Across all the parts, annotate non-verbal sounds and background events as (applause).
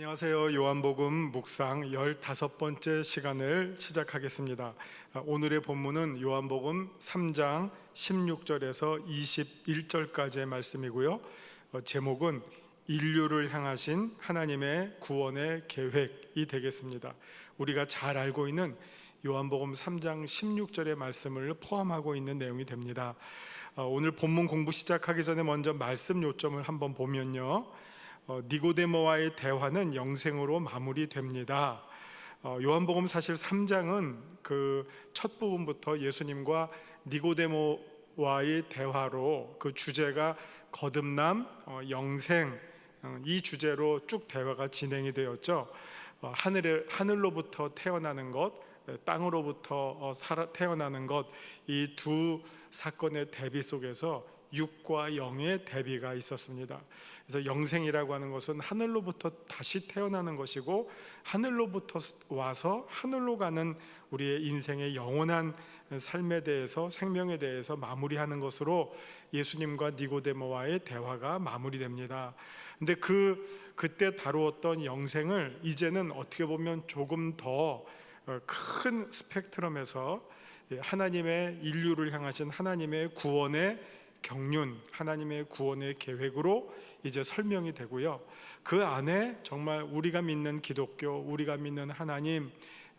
안녕하세요. 요한복음 묵상 15번째 시간을 시작하겠습니다. 아, 오늘의 본문은 요한복음 3장 16절에서 21절까지의 말씀이고요. 어, 제목은 인류를 향하신 하나님의 구원의 계획이 되겠습니다. 우리가 잘 알고 있는 요한복음 3장 16절의 말씀을 포함하고 있는 내용이 됩니다. 어, 오늘 본문 공부 시작하기 전에 먼저 말씀 요점을 한번 보면요. 어, 니고데모와의 대화는 영생으로 마무리됩니다. 어, 요한복음 사실 3장은 그 첫 부분부터 예수님과 니고데모와의 대화로 그 주제가 거듭남, 어, 영생 어, 이 주제로 쭉 대화가 진행이 되었죠. 어, 하늘에 하늘로부터 태어나는 것, 땅으로부터 태어나는 것 이 두 사건의 대비 속에서 육과 영의 대비가 있었습니다. 그래서 영생이라고 하는 것은 하늘로부터 다시 태어나는 것이고 하늘로부터 와서 하늘로 가는 우리의 인생의 영원한 삶에 대해서 생명에 대해서 마무리하는 것으로 예수님과 니고데모와의 대화가 마무리됩니다. 근데 그 그때 다루었던 영생을 이제는 어떻게 보면 조금 더 큰 스펙트럼에서 하나님의 인류를 향하신 하나님의 구원의 경륜, 하나님의 구원의 계획으로 이제 설명이 되고요. 그 안에 정말 우리가 믿는 기독교, 우리가 믿는 하나님,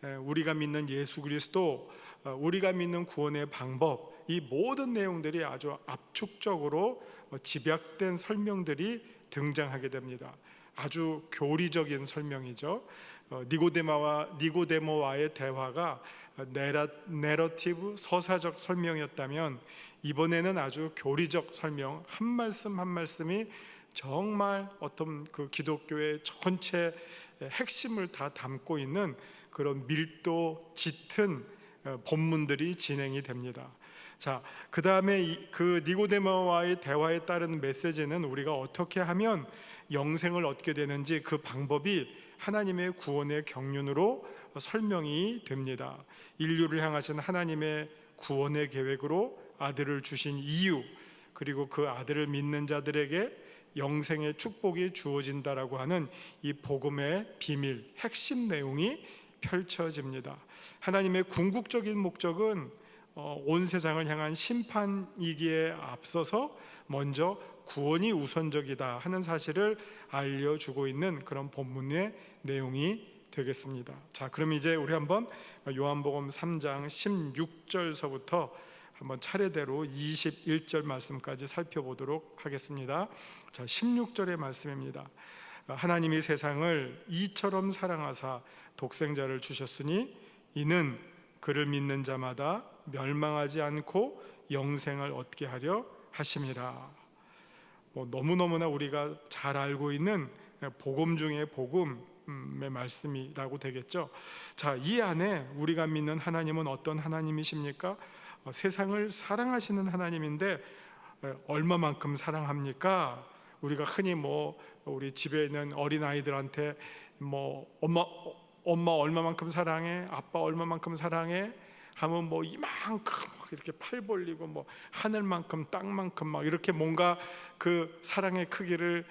우리가 믿는 예수 그리스도, 어, 우리가 믿는 구원의 방법, 이 모든 내용들이 아주 압축적으로 어, 집약된 설명들이 등장하게 됩니다. 아주 교리적인 설명이죠. 어, 니고데마와 니고데모와의 대화가 네라, 내러티브 서사적 설명이었다면 이번에는 아주 교리적 설명 한 말씀 한 말씀이 정말 어떤 그 기독교의 전체 핵심을 다 담고 있는 그런 밀도 짙은 어, 본문들이 진행이 됩니다. 자, 그 다음에 그 니고데모와의 대화에 따른 메시지는 우리가 어떻게 하면 영생을 얻게 되는지 그 방법이 하나님의 구원의 경륜으로 설명이 됩니다. 인류를 향하신 하나님의 구원의 계획으로 아들을 주신 이유, 그리고 그 아들을 믿는 자들에게 영생의 축복이 주어진다라고 하는 이 복음의 비밀, 핵심 내용이 펼쳐집니다. 하나님의 궁극적인 목적은 어, 온 세상을 향한 심판이기에 앞서서 먼저 구원이 우선적이다 하는 사실을 알려주고 있는 그런 본문의 내용이 되겠습니다. 자, 그럼 이제 우리 한번 요한복음 3장 16절서부터 한번 차례대로 21절 말씀까지 살펴보도록 하겠습니다. 자, 16절의 말씀입니다. 하나님이 세상을 이처럼 사랑하사 독생자를 주셨으니 이는 그를 믿는 자마다 멸망하지 않고 영생을 얻게 하려 하심이라. 뭐 너무너무나 우리가 잘 알고 있는 복음 중의 복음 의 말씀이라고 되겠죠. 자, 이 안에 우리가 믿는 하나님은 어떤 하나님이십니까? 어, 세상을 사랑하시는 하나님인데 얼마만큼 사랑합니까? 우리가 흔히 뭐 우리 집에 있는 어린 아이들한테 뭐 엄마 엄마 얼마만큼 사랑해? 아빠 얼마만큼 사랑해? 하면 뭐 이만큼 이렇게 팔 벌리고 뭐 하늘만큼 땅만큼 막 이렇게 뭔가 그 사랑의 크기를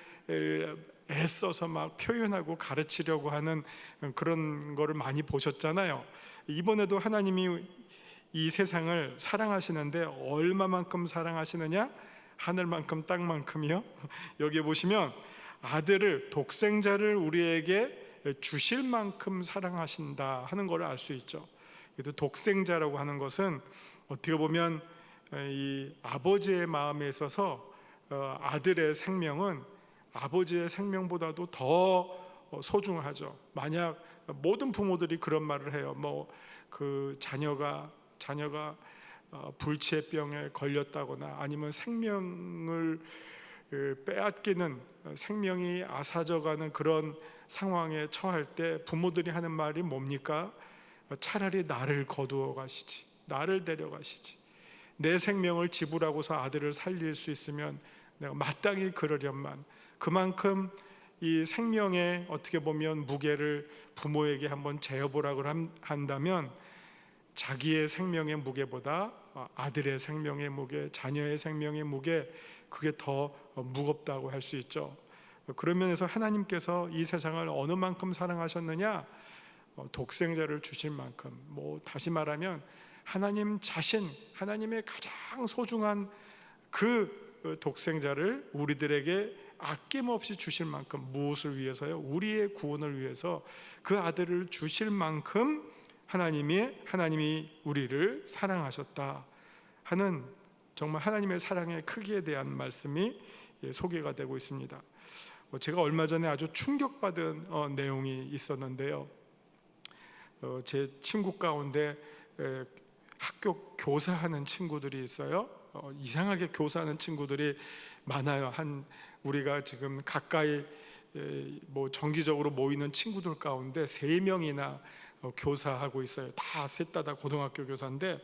애써서 막 표현하고 가르치려고 하는 그런 거를 많이 보셨잖아요. 이번에도 하나님이 이 세상을 사랑하시는데 얼마만큼 사랑하시느냐? 하늘만큼 땅만큼이요. (laughs) 여기 보시면 아들을 독생자를 우리에게 주실 만큼 사랑하신다 하는 것을 알수 있죠. 그래도 독생자라고 하는 것은 어떻게 보면 이 아버지의 마음에 있어서 어, 아들의 생명은 아버지의 생명보다도 더 소중하죠. 만약 모든 부모들이 그런 말을 해요. 뭐 그 자녀가 자녀가 어, 불치병에 걸렸다거나 아니면 생명을 그, 빼앗기는 어, 생명이 아사져가는 그런 상황에 처할 때 부모들이 하는 말이 뭡니까? 어, 차라리 나를 거두어 가시지, 나를 데려가시지. 내 생명을 지불하고서 아들을 살릴 수 있으면 내가 마땅히 그러련만 그만큼 이 생명의 어떻게 보면 무게를 부모에게 한번 재어보라고 한다면 자기의 생명의 무게보다 아들의 생명의 무게, 자녀의 생명의 무게 그게 더 무겁다고 할 수 있죠. 그런 면에서 하나님께서 이 세상을 어느 만큼 사랑하셨느냐? 어, 독생자를 주실 만큼. 뭐 다시 말하면 하나님 자신, 하나님의 가장 소중한 그 어, 독생자를 우리들에게 아낌없이 주실 만큼 무엇을 위해서요? 우리의 구원을 위해서 그 아들을 주실 만큼 하나님이 하나님이 우리를 사랑하셨다 하는 정말 하나님의 사랑의 크기에 대한 말씀이 예, 소개가 되고 있습니다. 어, 제가 얼마 전에 아주 충격받은 어, 내용이 있었는데요. 어, 제 친구 가운데 에, 학교 교사하는 친구들이 있어요. 어, 이상하게 교사하는 친구들이 많아요. 한 우리가 지금 가까이 에, 뭐 정기적으로 모이는 친구들 가운데 세 명이나 어, 교사하고 있어요. 다 셋 다 다 고등학교 교사인데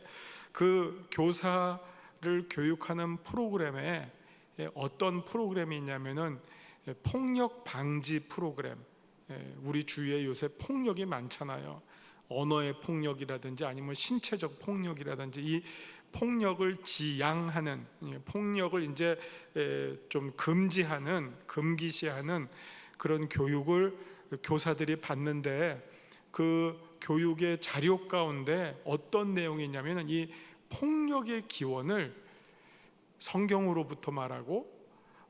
그 교사를 교육하는 프로그램에 예, 어떤 프로그램이 있냐면은 예, 폭력 방지 프로그램. 예, 우리 주위에 요새 폭력이 많잖아요. 언어의 폭력이라든지 아니면 신체적 폭력이라든지 이 폭력을 지양하는 예, 폭력을 이제 에, 좀 금지하는 금기시하는 그런 교육을 교사들이 받는데 그 교육의 자료 가운데 어떤 내용이 있냐면은 이 폭력의 기원을 성경으로부터 말하고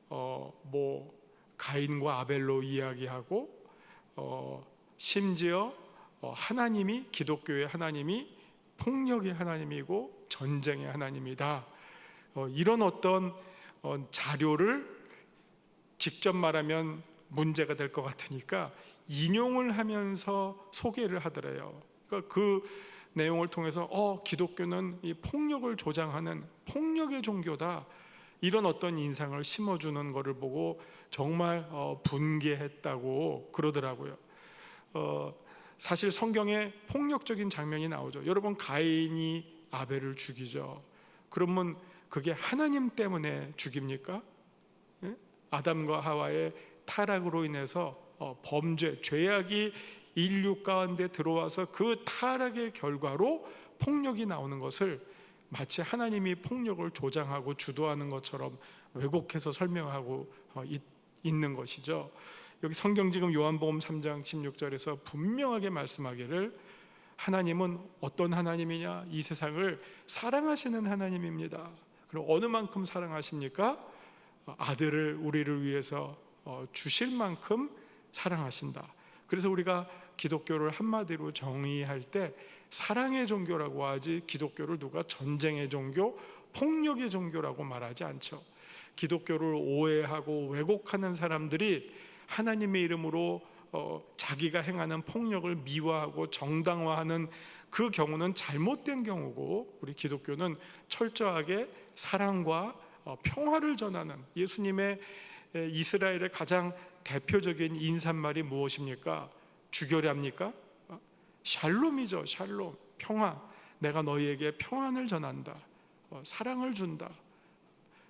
어 뭐 가인과 아벨로 이야기하고 어 심지어 어, 하나님이 기독교의 하나님이 폭력의 하나님이고 전쟁의 하나님이다. 어, 이런 어떤 어, 자료를 직접 말하면 문제가 될 것 같으니까 인용을 하면서 소개를 하더래요. 그러니까 그 내용을 통해서 어 기독교는 이 폭력을 조장하는 폭력의 종교다. 이런 어떤 인상을 심어주는 것을 보고 정말 어, 분개했다고 그러더라고요. 어, 사실 성경에 폭력적인 장면이 나오죠. 여러분 가인이 아벨을 죽이죠. 그러면 그게 하나님 때문에 죽입니까? 예? 아담과 하와의 타락으로 인해서 어, 범죄, 죄악이 인류 가운데 들어와서 그 타락의 결과로 폭력이 나오는 것을 마치 하나님이 폭력을 조장하고 주도하는 것처럼 왜곡해서 설명하고 어, 있, 있는 것이죠. 여기 성경 지금 요한복음 3장 16절에서 분명하게 말씀하기를 하나님은 어떤 하나님이냐? 이 세상을 사랑하시는 하나님입니다. 그럼 어느 만큼 사랑하십니까? 아들을 우리를 위해서 어, 주실 만큼 사랑하신다. 그래서 우리가 기독교를 한마디로 정의할 때 사랑의 종교라고 하지 기독교를 누가 전쟁의 종교, 폭력의 종교라고 말하지 않죠. 기독교를 오해하고 왜곡하는 사람들이 하나님의 이름으로 어, 자기가 행하는 폭력을 미화하고 정당화하는 그 경우는 잘못된 경우고 우리 기독교는 철저하게 사랑과 어, 평화를 전하는 예수님의 에, 이스라엘의 가장 대표적인 인사말이 무엇입니까? 주결합니까? 어, 샬롬이죠. 샬롬. 평화. 내가 너희에게 평안을 전한다. 어, 사랑을 준다.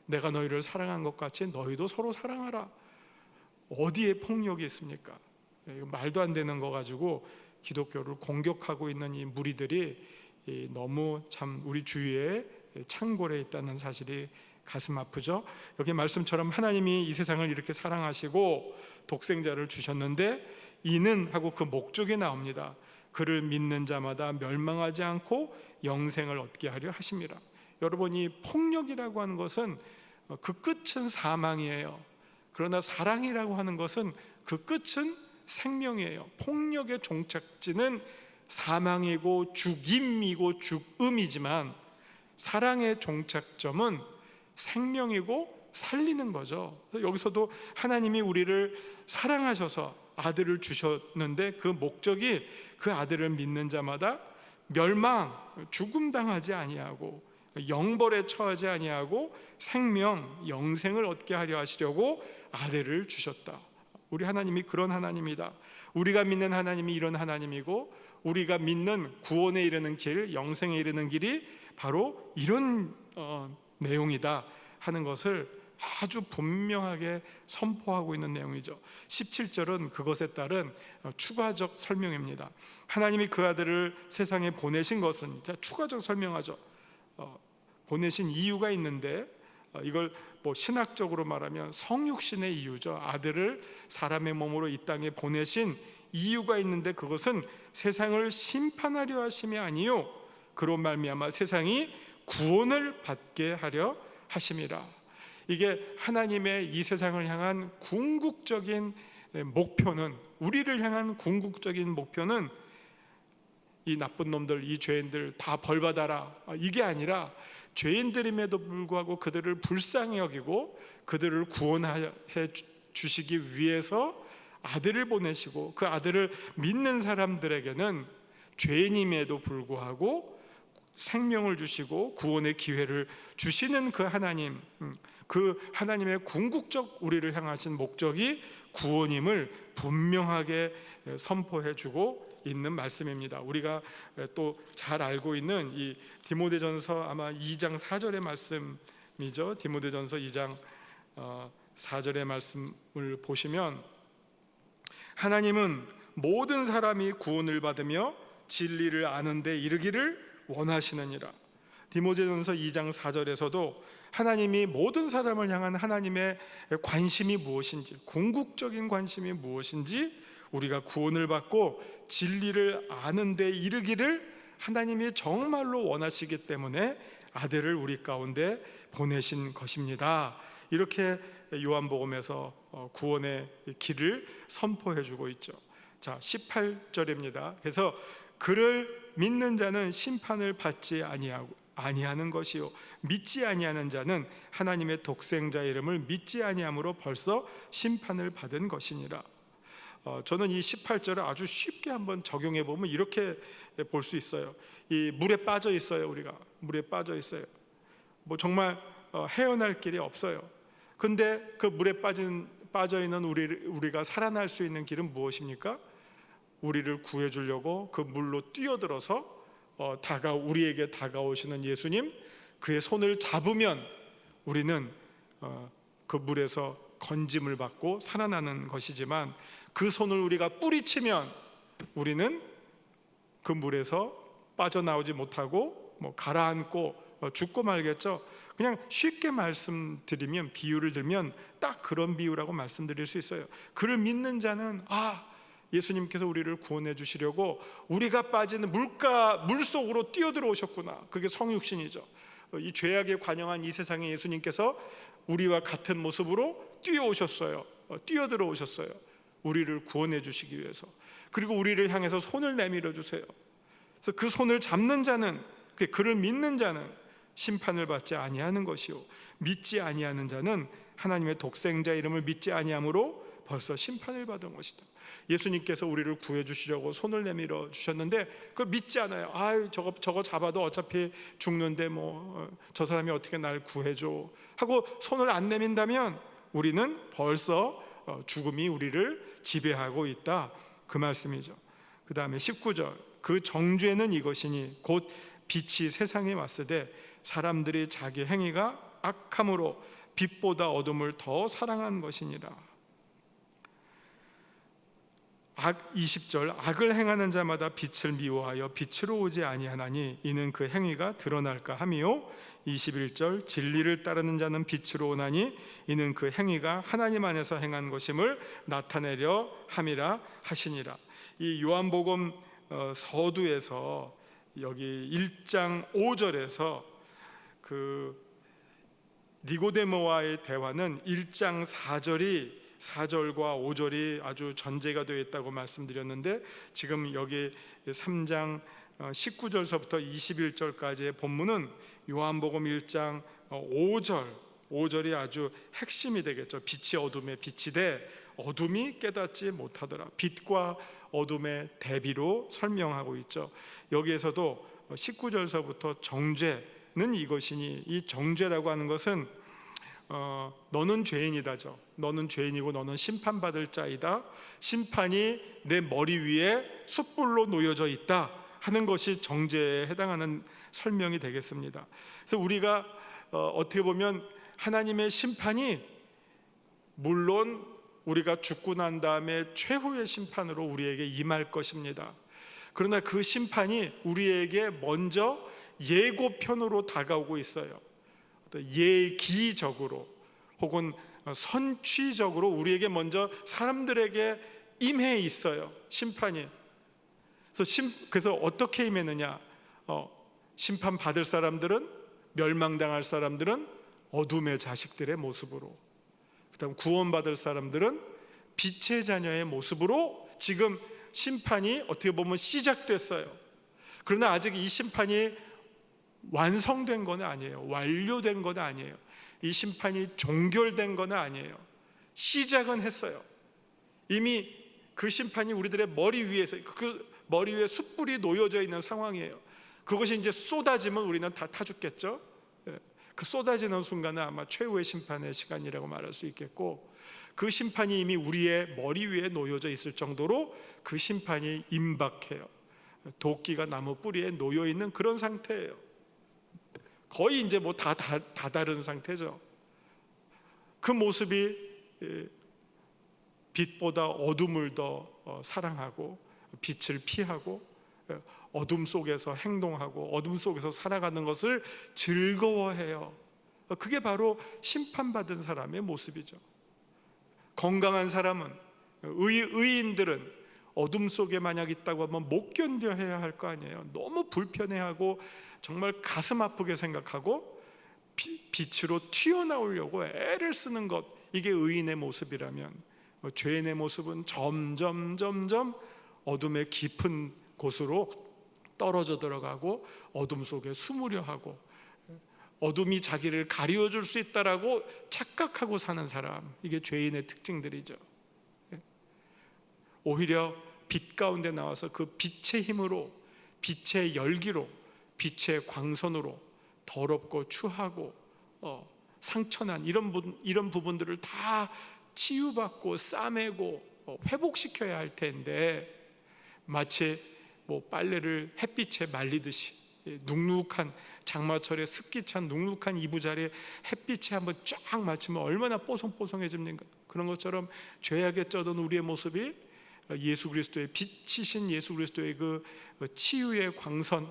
내가 너희를 사랑한 것 같이 너희도 서로 사랑하라. 어디에 폭력이 있습니까? 예, 말도 안 되는 거 가지고 기독교를 공격하고 있는 이 무리들이 이 너무 참 우리 주위에 창궐에 있다는 사실이 가슴 아프죠. 여기 말씀처럼 하나님이 이 세상을 이렇게 사랑하시고 독생자를 주셨는데 이는 하고 그 목적이 나옵니다. 그를 믿는 자마다 멸망하지 않고 영생을 얻게 하려 하심이라. 여러분 이 폭력이라고 하는 것은 그 끝은 사망이에요. 그러나 사랑이라고 하는 것은 그 끝은 생명이에요. 폭력의 종착지는 사망이고 죽임이고 죽음이지만 사랑의 종착점은 생명이고 살리는 거죠. 여기서도 하나님이 우리를 사랑하셔서 아들을 주셨는데 그 목적이 그 아들을 믿는 자마다 멸망, 죽음 당하지 아니하고 영벌에 처하지 아니하고 생명, 영생을 얻게 하려 하시려고 아들을 주셨다. 우리 하나님이 그런 하나님이다. 우리가 믿는 하나님이 이런 하나님이고 우리가 믿는 구원에 이르는 길, 영생에 이르는 길이 바로 이런 어, 내용이다 하는 것을 아주 분명하게 선포하고 있는 내용이죠. 17절은 그것에 따른 어, 추가적 설명입니다. 하나님이 그 아들을 세상에 보내신 것은 추가적 설명하죠. 어, 보내신 이유가 있는데 어, 이걸 뭐 신학적으로 말하면 성육신의 이유죠. 아들을 사람의 몸으로 이 땅에 보내신 이유가 있는데 그것은 세상을 심판하려 하심이 아니요 그로 말미암아 세상이 구원을 받게 하려 하심이라. 이게 하나님의 이 세상을 향한 궁극적인 목표는 우리를 향한 궁극적인 목표는 이 나쁜 놈들, 이 죄인들 다 벌받아라. 이게 아니라 죄인들임에도 불구하고 그들을 불쌍히 여기고 그들을 구원해 주시기 위해서 아들을 보내시고 그 아들을 믿는 사람들에게는 죄인임에도 불구하고 생명을 주시고 구원의 기회를 주시는 그 하나님, 음, 그 하나님의 궁극적 우리를 향하신 목적이 구원임을 분명하게 선포해 주고 있는 말씀입니다. 우리가 또 잘 알고 있는 이 디모데전서 아마 2장 4절의 말씀이죠. 디모데전서 2장 4절의 말씀을 보시면 하나님은 모든 사람이 구원을 받으며 진리를 아는데 이르기를 원하시느니라. 디모데전서 2장 4절에서도 하나님이 모든 사람을 향한 하나님의 관심이 무엇인지 궁극적인 관심이 무엇인지 우리가 구원을 받고 진리를 아는데 이르기를 하나님이 정말로 원하시기 때문에 아들을 우리 가운데 보내신 것입니다. 이렇게 요한복음에서 어, 구원의 길을 선포해 주고 있죠. 자, 18절입니다. 그래서 그를 믿는 자는 심판을 받지 아니하고 아니하는 것이요 믿지 아니하는 자는 하나님의 독생자 이름을 믿지 아니함으로 벌써 심판을 받은 것이니라. 어, 저는 이 18절을 아주 쉽게 한번 적용해 보면 이렇게 볼 수 있어요. 이 물에 빠져 있어요, 우리가 물에 빠져 있어요. 뭐 정말 어, 헤어날 길이 없어요. 근데 그 물에 빠진 빠져 있는 우리 우리가 살아날 수 있는 길은 무엇입니까? 우리를 구해 주려고 그 물로 뛰어들어서 어, 다가 우리에게 다가오시는 예수님 그의 손을 잡으면 우리는 어, 그 물에서 건짐을 받고 살아나는 것이지만 그 손을 우리가 뿌리치면 우리는 그 물에서 빠져나오지 못하고 뭐 가라앉고 어, 죽고 말겠죠. 그냥 쉽게 말씀드리면 비유를 들면 딱 그런 비유라고 말씀드릴 수 있어요. 그를 믿는 자는 아 예수님께서 우리를 구원해 주시려고 우리가 빠지는 물가 물 속으로 뛰어들어 오셨구나. 그게 성육신이죠. 이 죄악에 관영한 이 세상에 예수님께서 우리와 같은 모습으로 뛰어오셨어요. 어, 뛰어들어 오셨어요. 우리를 구원해 주시기 위해서. 그리고 우리를 향해서 손을 내밀어 주세요. 그래서 그 손을 잡는 자는 그 그를 믿는 자는 심판을 받지 아니하는 것이요 믿지 아니하는 자는 하나님의 독생자 이름을 믿지 아니함으로 벌써 심판을 받은 것이다. 예수님께서 우리를 구해 주시려고 손을 내밀어 주셨는데 그걸 믿지 않아요. 아, 저거 저거 잡아도 어차피 죽는데 뭐 저 사람이 어떻게 날 구해 줘 하고 손을 안 내민다면 우리는 벌써 어, 죽음이 우리를 지배하고 있다. 그 말씀이죠. 그 다음에 19절. 그 정죄는 이것이니 곧 빛이 세상에 왔으되 사람들이 자기 행위가 악함으로 빛보다 어둠을 더 사랑한 것이니라. 악 20절 악을 행하는 자마다 빛을 미워하여 빛으로 오지 아니하나니 이는 그 행위가 드러날까 함이요 21절 진리를 따르는 자는 빛으로 오나니 이는 그 행위가 하나님 안에서 행한 것임을 나타내려 함이라 하시니라. 이 요한복음 어, 서두에서 여기 1장 5절에서 그 니고데모와의 대화는 1장 4절이 4절과 5절이 아주 전제가 되어 있다고 말씀드렸는데 지금 여기 3장 19절서부터 어, 21절까지의 본문은 요한복음 1장 5절 어, 5절이 아주 핵심이 되겠죠. 빛이 어둠에 빛이 돼 어둠이 깨닫지 못하더라. 빛과 어둠의 대비로 설명하고 있죠. 여기에서도 19절서부터 정죄는 이것이니 이 정죄라고 하는 것은 어, 너는 죄인이다죠. 너는 죄인이고 너는 심판받을 자이다. 심판이 내 머리 위에 숯불로 놓여져 있다 하는 것이 정죄에 해당하는 설명이 되겠습니다. 그래서 우리가 어, 어떻게 보면 하나님의 심판이 물론 우리가 죽고 난 다음에 최후의 심판으로 우리에게 임할 것입니다. 그러나 그 심판이 우리에게 먼저 예고편으로 다가오고 있어요. 예기적으로 혹은 어, 선취적으로 우리에게 먼저 사람들에게 임해 있어요. 심판이. 그래서, 심, 그래서 어떻게 임했느냐? 어, 심판 받을 사람들은 멸망당할 사람들은 어둠의 자식들의 모습으로, 그다음 구원받을 사람들은 빛의 자녀의 모습으로 지금 심판이 어떻게 보면 시작됐어요. 그러나 아직 이 심판이 완성된 건 아니에요. 완료된 건 아니에요. 이 심판이 종결된 건 아니에요. 시작은 했어요. 이미 그 심판이 우리들의 머리 위에서 그 머리 위에 숯불이 놓여져 있는 상황이에요. 그것이 이제 쏟아지면 우리는 다 타 죽겠죠. 예. 그 쏟아지는 순간은 아마 최후의 심판의 시간이라고 말할 수 있겠고 그 심판이 이미 우리의 머리 위에 놓여져 있을 정도로 그 심판이 임박해요. 도끼가 나무 뿌리에 놓여 있는 그런 상태예요. 거의 이제 뭐 다 다 다른 상태죠. 그 모습이 예, 빛보다 어둠을 더 어, 사랑하고 빛을 피하고 예, 어둠 속에서 행동하고 어둠 속에서 살아가는 것을 즐거워해요. 그게 바로 심판받은 사람의 모습이죠. 건강한 사람은 의, 의인들은 어둠 속에 만약 있다고 하면 못 견뎌해야 할 거 아니에요. 너무 불편해하고 정말 가슴 아프게 생각하고 비, 빛으로 튀어나오려고 애를 쓰는 것 이게 의인의 모습이라면 어, 죄인의 모습은 점점 점점 어둠의 깊은 곳으로 떨어져 들어가고 어둠 속에 숨으려 하고 어둠이 자기를 가리워 줄 수 있다라고 착각하고 사는 사람 이게 죄인의 특징들이죠. 예. 오히려 빛 가운데 나와서 그 빛의 힘으로 빛의 열기로 빛의 광선으로 더럽고 추하고 어, 상처난 이런 부, 이런 부분들을 다 치유받고 싸매고 어, 회복시켜야 할 텐데 마치 뭐 빨래를 햇빛에 말리듯이 예, 눅눅한 장마철에 습기 찬 눅눅한 이부자리에 햇빛이 한번 쫙 맞으면 얼마나 뽀송뽀송해집니까? 그런 것처럼 죄악에 쩌던 우리의 모습이 예수 그리스도의 빛이신 예수 그리스도의 그 치유의 광선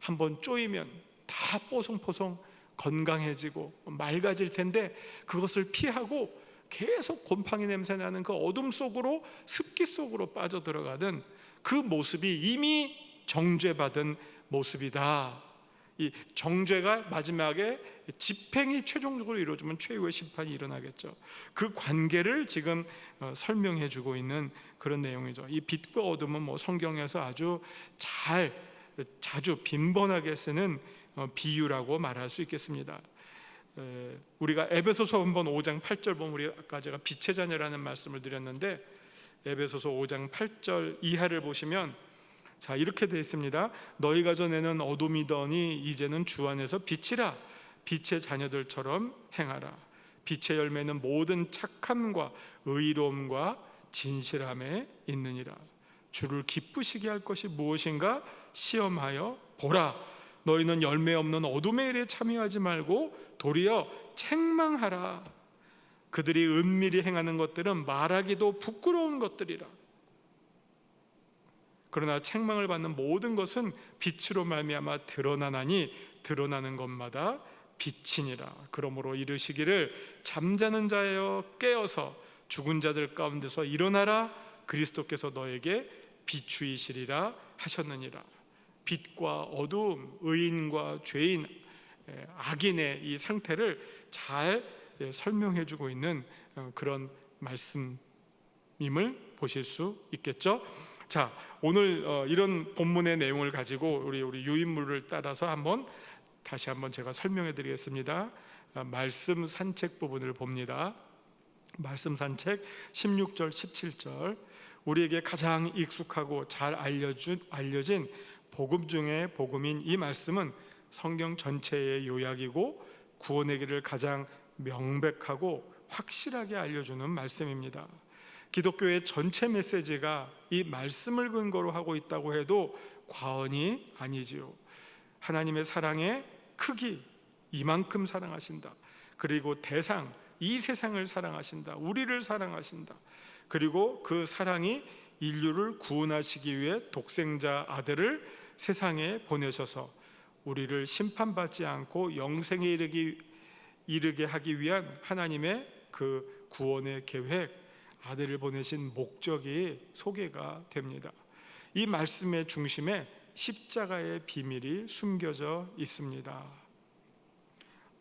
한번 쪼이면 다 뽀송뽀송 건강해지고 맑아질 텐데 그것을 피하고 계속 곰팡이 냄새 나는 그 어둠 속으로 습기 속으로 빠져 들어가던 그 모습이 이미 정죄받은 모습이다. 이 정죄가 마지막에 집행이 최종적으로 이루어지면 최후의 심판이 일어나겠죠. 그 관계를 지금 어, 설명해 주고 있는 그런 내용이죠. 이 빛과 어둠은 뭐 성경에서 아주 잘 자주 빈번하게 쓰는 어, 비유라고 말할 수 있겠습니다. 우리가 에베소서 한번 5장 8절 보면 우리 아까 제가 빛의 자녀라는 말씀을 드렸는데 에베소서 5장 8절 이하를 보시면 자 이렇게 되어 있습니다. 너희가 전에는 어둠이더니 이제는 주 안에서 빛이라 빛의 자녀들처럼 행하라. 빛의 열매는 모든 착함과 의로움과 진실함에 있느니라. 주를 기쁘시게 할 것이 무엇인가 시험하여 보라. 너희는 열매 없는 어둠의 일에 참여하지 말고 도리어 책망하라. 그들이 은밀히 행하는 것들은 말하기도 부끄러운 것들이라. 그러나 책망을 받는 모든 것은 빛으로 말미암아 드러나나니 드러나는 것마다 빛이니라. 그러므로 이르시기를 잠자는 자여 깨어서 죽은 자들 가운데서 일어나라. 그리스도께서 너에게 비추이시리라 하셨느니라. 빛과 어두움, 의인과 죄인, 악인의 이 상태를 잘 설명해 주고 있는 어, 그런 말씀임을 보실 수 있겠죠. 자, 오늘 어, 이런 본문의 내용을 가지고 우리 우리 유인물을 따라서 한번 다시 한번 제가 설명해 드리겠습니다. 어, 말씀 산책 부분을 봅니다. 말씀 산책 16절 17절 우리에게 가장 익숙하고 잘 알려준 알려진 복음 중에 복음인 이 말씀은 성경 전체의 요약이고 구원의 길을 가장 명백하고 확실하게 알려주는 말씀입니다. 기독교의 전체 메시지가 이 말씀을 근거로 하고 있다고 해도 과언이 아니지요. 하나님의 사랑의 크기, 이만큼 사랑하신다. 그리고 대상, 이 세상을 사랑하신다. 우리를 사랑하신다. 그리고 그 사랑이 인류를 구원하시기 위해 독생자 아들을 세상에 보내셔서 우리를 심판받지 않고 영생에 이르기 이르게 하기 위한 하나님의 그 구원의 계획, 아들을 보내신 목적이 소개가 됩니다. 이 말씀의 중심에 십자가의 비밀이 숨겨져 있습니다.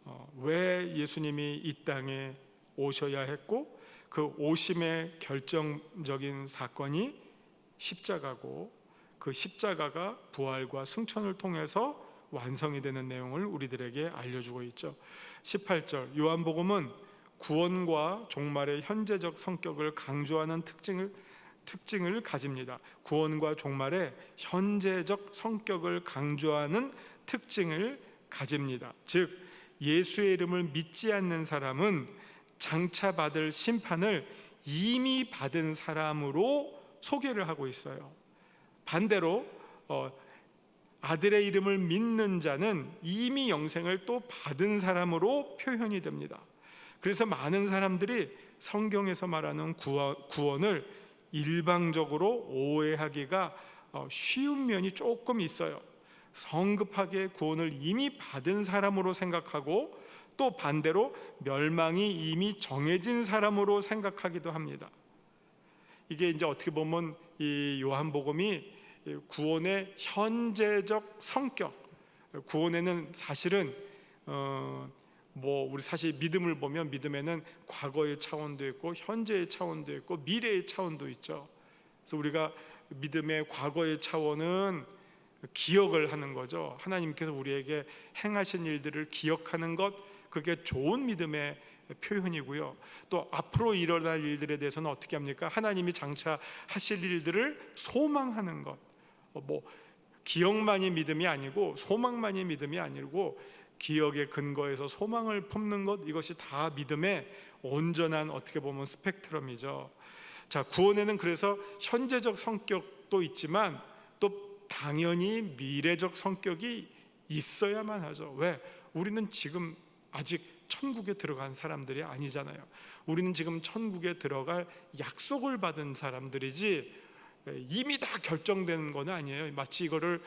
어, 왜 예수님이 이 땅에 오셔야 했고 그 오심의 결정적인 사건이 십자가고 그 십자가가 부활과 승천을 통해서 완성이 되는 내용을 우리들에게 알려주고 있죠. 18절 요한복음은 구원과 종말의 현재적 성격을 강조하는 특징을 특징을 가집니다. 구원과 종말의 현재적 성격을 강조하는 특징을 가집니다. 즉 예수의 이름을 믿지 않는 사람은 장차 받을 심판을 이미 받은 사람으로 소개를 하고 있어요. 반대로 어, 아들의 이름을 믿는 자는 이미 영생을 또 받은 사람으로 표현이 됩니다. 그래서 많은 사람들이 성경에서 말하는 구원, 을 일방적으로 오해하기가 어, 쉬운 면이 조금 있어요. 성급하게 구원을 이미 받은 사람으로 생각하고 또 반대로 멸망이 이미 정해진 사람으로 생각하기도 합니다. 이게 이제 어떻게 보면 이 요한복음이 구원의 현재적 성격, 구원에는 사실은 어 뭐 우리 사실 믿음을 보면 믿음에는 과거의 차원도 있고 현재의 차원도 있고 미래의 차원도 있죠. 그래서 우리가 믿음의 과거의 차원은 기억을 하는 거죠. 하나님께서 우리에게 행하신 일들을 기억하는 것 그게 좋은 믿음의 표현이고요. 또 앞으로 일어날 일들에 대해서는 어떻게 합니까? 하나님이 장차 하실 일들을 소망하는 것. 어, 뭐 기억만이 믿음이 아니고 소망만이 믿음이 아니고 기억의 근거에서 소망을 품는 것 이것이 다 믿음의 온전한 어떻게 보면 스펙트럼이죠. 자, 구원에는 그래서 현재적 성격도 있지만 또 당연히 미래적 성격이 있어야만 하죠. 왜? 우리는 지금 아직 천국에 들어간 사람들이 아니잖아요. 우리는 지금 천국에 들어갈 약속을 받은 사람들이지 이미 다 결정된 건 아니에요. 마치 이거를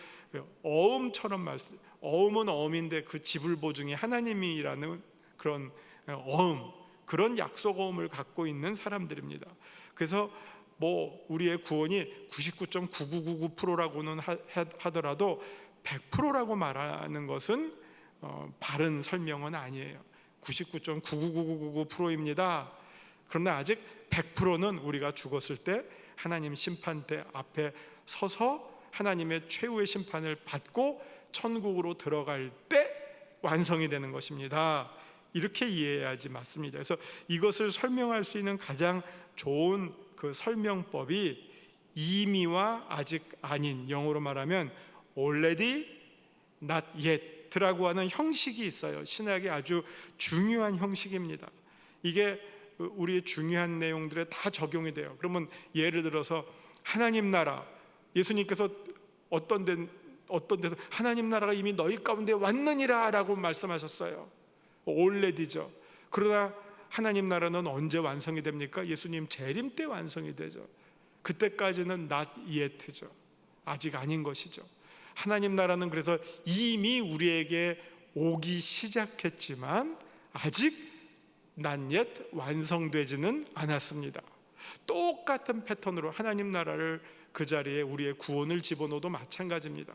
어음처럼 말씀. 어음은 어음인데 그 지불 보증이 하나님이라는 그런 어음, 그런 약속 어음을 갖고 있는 사람들입니다. 그래서 뭐 우리의 구원이 99.9999%라고는 하더라도 100%라고 말하는 것은 어, 바른 설명은 아니에요. 99.999999%입니다. 그러나 아직 100%는 우리가 죽었을 때 하나님 심판대 앞에 서서 하나님의 최후의 심판을 받고 천국으로 들어갈 때 완성이 되는 것입니다. 이렇게 이해해야지 맞습니다. 그래서 이것을 설명할 수 있는 가장 좋은 그 설명법이 이미와 아직 아닌 영어로 말하면 already not yet라고 하는 형식이 있어요. 신학의 아주 중요한 형식입니다. 이게 우리의 중요한 내용들에 다 적용이 돼요. 그러면 예를 들어서 하나님 나라 예수님께서 어떤 데 어떤 데서 하나님 나라가 이미 너희 가운데 왔느니라라고 말씀하셨어요. 올레디죠. 그러나 하나님 나라는 언제 완성이 됩니까? 예수님 재림 때 완성이 되죠. 그때까지는 not yet죠. 아직 아닌 것이죠. 하나님 나라는 그래서 이미 우리에게 오기 시작했지만 아직 난 옛 완성되지는 않았습니다. 똑같은 패턴으로 하나님 나라를 그 자리에 우리의 구원을 집어넣어도 마찬가지입니다.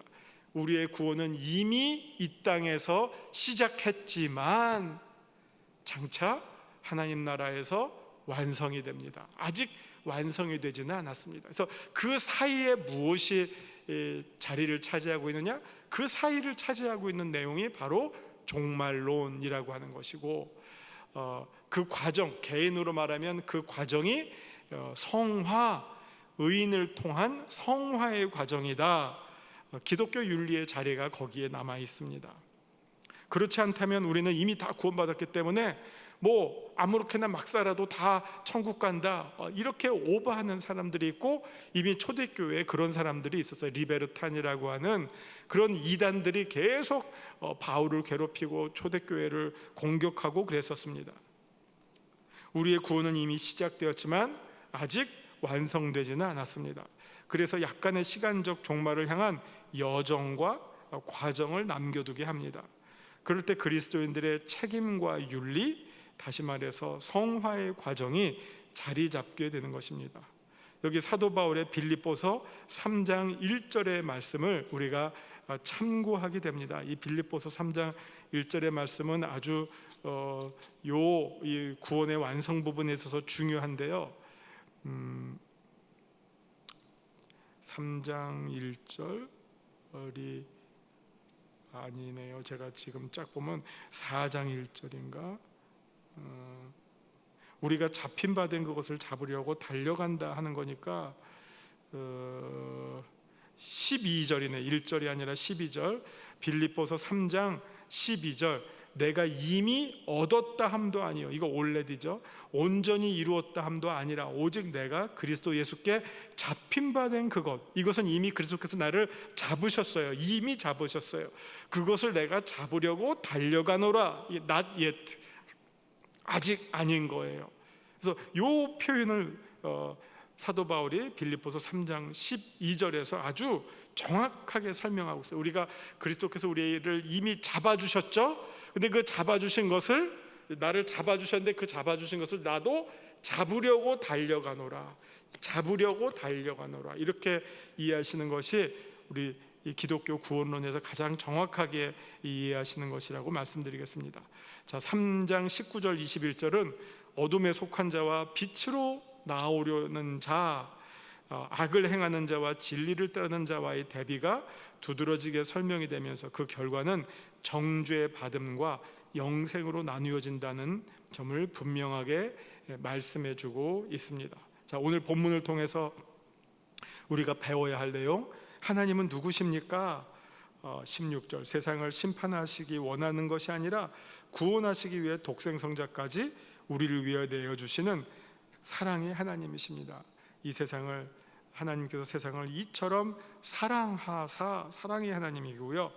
우리의 구원은 이미 이 땅에서 시작했지만 장차 하나님 나라에서 완성이 됩니다. 아직 완성이 되지는 않았습니다. 그래서 그 사이에 무엇이 자리를 차지하고 있느냐? 그 사이를 차지하고 있는 내용이 바로 종말론이라고 하는 것이고 어, 그 과정 개인으로 말하면 그 과정이 어, 성화 의인을 통한 성화의 과정이다. 어, 기독교 윤리의 자리가 거기에 남아 있습니다. 그렇지 않다면 우리는 이미 다 구원받았기 때문에 뭐 아무렇게나 막 살아도 다 천국 간다 이렇게 오버하는 사람들이 있고 이미 초대교회에 그런 사람들이 있었어요 리베르탄이라고 하는 그런 이단들이 계속 바울을 괴롭히고 초대교회를 공격하고 그랬었습니다 우리의 구원은 이미 시작되었지만 아직 완성되지는 않았습니다. 그래서 약간의 시간적 종말을 향한 여정과 과정을 남겨두게 합니다. 그럴 때 그리스도인들의 책임과 윤리, 다시 말해서 성화의 과정이 자리 잡게 되는 것입니다. 여기 사도 바울의 빌립보서 3장 1절의 말씀을 우리가 아, 참고하게 됩니다. 이 빌립보서 3장 1절의 말씀은 아주 어, 요이 구원의 완성 부분에 있어서 중요한데요. 음, 3장 1절이 아니네요. 제가 지금 쫙 보면 4장 1절인가? 어, 우리가 잡힌 바 된 그것을 잡으려고 달려간다 하는 거니까 어, 12절이네. 1절이 아니라 12절. 빌립보서 3장 12절. 내가 이미 얻었다 함도 아니요. 이거 올레디죠. 온전히 이루었다 함도 아니라 오직 내가 그리스도 예수께 잡힌 바 된 그것. 이것은 이미 그리스도께서 나를 잡으셨어요. 이미 잡으셨어요. 그것을 내가 잡으려고 달려가노라. 이 not yet. 아직 아닌 거예요. 그래서 요 표현을 어, 사도 바울이 빌립보서 3장 12절에서 아주 정확하게 설명하고 있어요. 우리가 그리스도께서 우리를 이미 잡아 주셨죠. 근데 그 잡아 주신 것을 나를 잡아 주셨는데 그 잡아 주신 것을 나도 잡으려고 달려가노라. 잡으려고 달려가노라. 이렇게 이해하시는 것이 우리 이 기독교 구원론에서 가장 정확하게 이해하시는 것이라고 말씀드리겠습니다. 자, 3장 19절 21절은 어둠에 속한 자와 빛으로 나오려는 자, 어, 악을 행하는 자와 진리를 따르는 자와의 대비가 두드러지게 설명이 되면서 그 결과는 정죄 받음과 영생으로 나누어진다는 점을 분명하게 말씀해 주고 있습니다. 자, 오늘 본문을 통해서 우리가 배워야 할 내용 하나님은 누구십니까? 어, 16절 세상을 심판하시기 원하는 것이 아니라 구원하시기 위해 독생성자까지 우리를 위하여 내어 주시는 사랑의 하나님이십니다. 이 세상을 하나님께서 세상을 이처럼 사랑하사 사랑의 하나님이고요.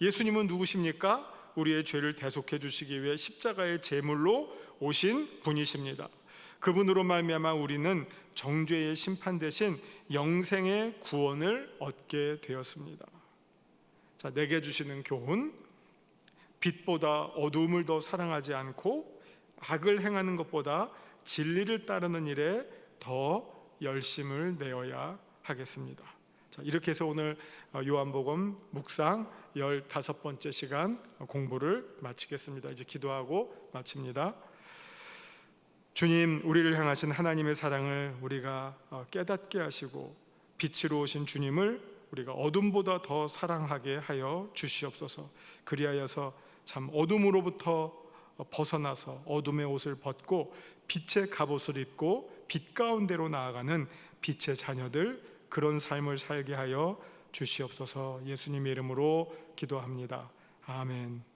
예수님은 누구십니까? 우리의 죄를 대속해 주시기 위해 십자가의 제물로 오신 분이십니다. 그분으로 말미암아 우리는 정죄의 심판 대신 영생의 구원을 얻게 되었습니다. 자, 내게 주시는 교훈 빛보다 어두움을 더 사랑하지 않고 악을 행하는 것보다 진리를 따르는 일에 더 열심을 내어야 하겠습니다. 자, 이렇게 해서 오늘 어, 요한복음 묵상 15번째 시간 공부를 마치겠습니다. 이제 기도하고 마칩니다. 주님, 우리를 향하신 하나님의 사랑을 우리가 어, 깨닫게 하시고 빛으로 오신 주님을 우리가 어둠보다 더 사랑하게 하여 주시옵소서. 그리하여서 참 어둠으로부터 벗어나서 어둠의 옷을 벗고 빛의 갑옷을 입고 빛 가운데로 나아가는 빛의 자녀들 그런 삶을 살게 하여 주시옵소서. 예수님의 이름으로 기도합니다. 아멘.